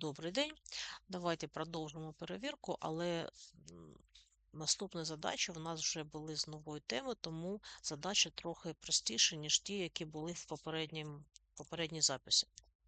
Добрий день. Давайте продовжимо перевірку, але наступні задачі в нас вже були з нової теми, тому задачі трохи простіші, ніж ті, які були в попередній записі.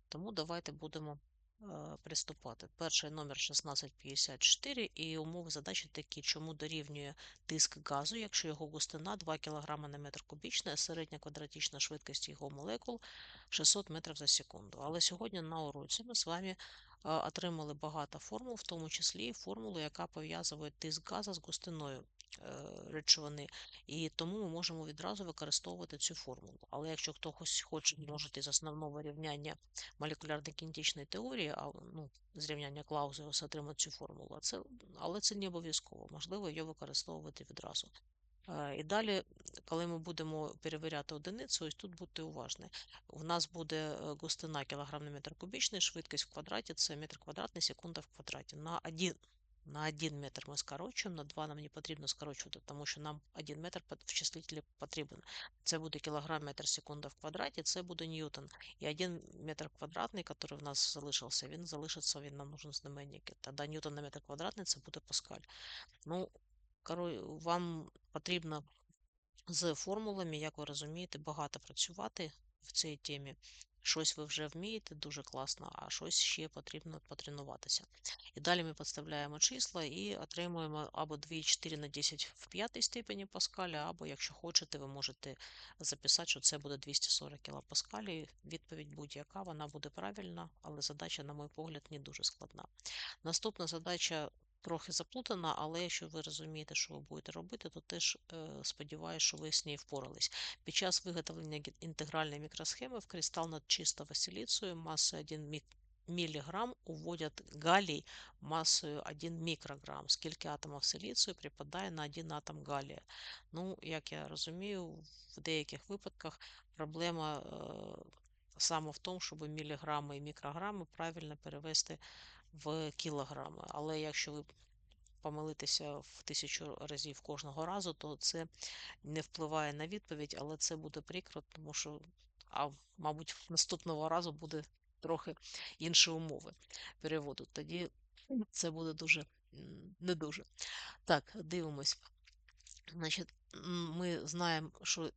Тому давайте будемо е, приступати. Перший номер 1654 і умови задачі такі, чому дорівнює тиск газу, якщо його густина 2 кг на метр кубічний, а середня квадратична швидкість його молекул 600 метрів за секунду. Але сьогодні на уроці ми з вами отримали багато формул, в тому числі формулу, яка пов'язує тиск газу з густиною е, речовини, і тому ми можемо відразу використовувати цю формулу. Але якщо хтось хоче множити з основного рівняння молекулярно-кінетичної теорії, а ну, з рівняння Клаузевса отримати цю формулу, це, але це не обов'язково, можливо, її використовувати відразу. Е, і далі, коли ми будемо перевіряти одиницю, ось тут будьте уважні. У нас буде е, густина кілограм на метр кубічний, швидкість в квадраті це метр квадратний, секунда в квадраті. На 1 на 1 метр ми скорочуємо, на 2 нам не потрібно скорочувати, тому що нам 1 метр в числителі потрібен. Це буде кілограм метр секунда в квадраті, це буде ньютон. І 1 метр квадратний, який в нас залишився, він залишиться, він нам нужен знаменник. Тоді ньютон на метр квадратний це буде паскаль. Ну, вам потрібно з формулами, як ви розумієте, багато працювати в цій темі. Щось ви вже вмієте дуже класно, а щось ще потрібно потренуватися. І далі ми підставляємо числа і отримуємо або 2,4 на 10 в п'ятій степені Паскаля, або, якщо хочете, ви можете записати, що це буде 240 кПа. Відповідь будь-яка, вона буде правильна, але задача, на мій погляд, не дуже складна. Наступна задача трохи заплутана, але якщо ви розумієте, що ви будете робити, то теж е, сподіваюся, що ви з нею впорались. Під час виготовлення інтегральної мікросхеми в кристал над чистого силіцію масою 1 мг уводять галій масою 1 мікрограм. Скільки атомів силіцію припадає на 1 атом галія. Ну, як я розумію, в деяких випадках проблема е, саме в тому, щоб міліграми і мікрограми правильно перевести в кілограми. Але якщо ви помилитеся в тисячу разів кожного разу, то це не впливає на відповідь, але це буде прикро, тому що, а, мабуть, наступного разу буде трохи інші умови переводу. Тоді це буде дуже не дуже. Так, дивимось. Значить, Ми знаємо, що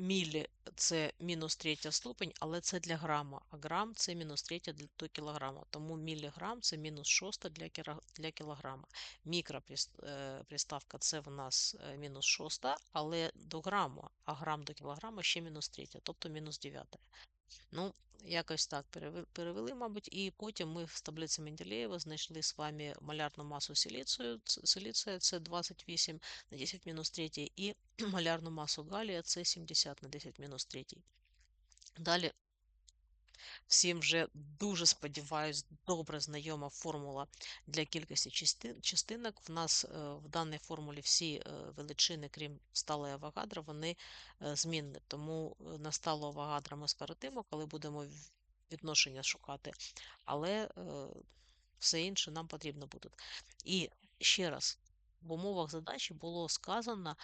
мілі це мінус третя ступень, але це для грама, а грам це мінус третя до кілограма. Тому міліграм це мінус шоста для кілограма. Мікроприставка це в нас е, мінус шоста, але до граму, а грам до кілограма ще мінус третя, тобто мінус дев'ята. Ну, якось так перевели, мабуть, і потім ми в таблиці Менделєєва знайшли з вами малярну масу силіцію. Силіція це 28 на 10 мінус 3, і малярну масу галія це 70 на 10 мінус 3. Далі Всім вже дуже сподіваюсь, добре знайома формула для кількості частинок. В нас е, в даній формулі всі е, величини, крім сталої Авогадра, вони е, змінні. Тому на сталу Авогадра ми скоротимо, коли будемо відношення шукати, але все інше нам потрібно буде. І ще раз, в умовах задачі було сказано,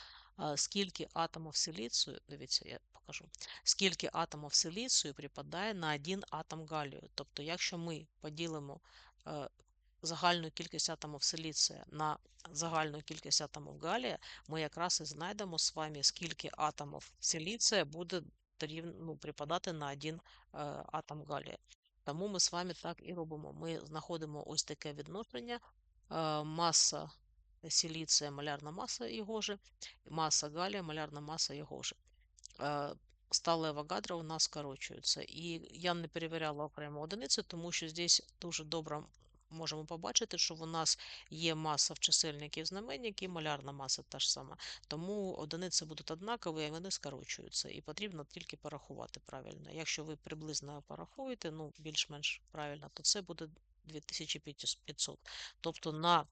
скільки атомів силіцію, дивіться, я покажу, скільки атомів силіцію припадає на один атом галію. Тобто, якщо ми поділимо е, загальну кількість атомів силіція на загальну кількість атомів галія, ми якраз і знайдемо з вами, скільки атомів силіція буде ну, припадати на один е, атом галія. Тому ми з вами так і робимо. Ми знаходимо ось таке відношення е, маса силіція, малярна маса його же, маса галія, малярна маса його же. Стале Авогадро у нас скорочується. І я не перевіряла окремо одиниці, тому що здесь дуже добре можемо побачити, що у нас є маса в чисельнику і в і малярна маса та ж сама. Тому одиниці будуть однакові, і вони скорочуються. І потрібно тільки порахувати правильно. Якщо ви приблизно порахуєте, ну, більш-менш правильно, то це буде 2500. Тобто на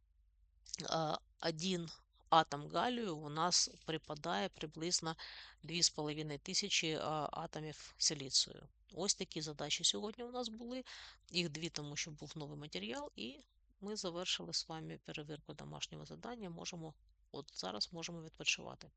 один атом галію у нас припадає приблизно 2500 атомів силіцію. Ось такі задачі сьогодні у нас були. Їх дві, тому що був новий матеріал, і ми завершили з вами перевірку домашнього завдання. Можемо, От зараз можемо відпочивати.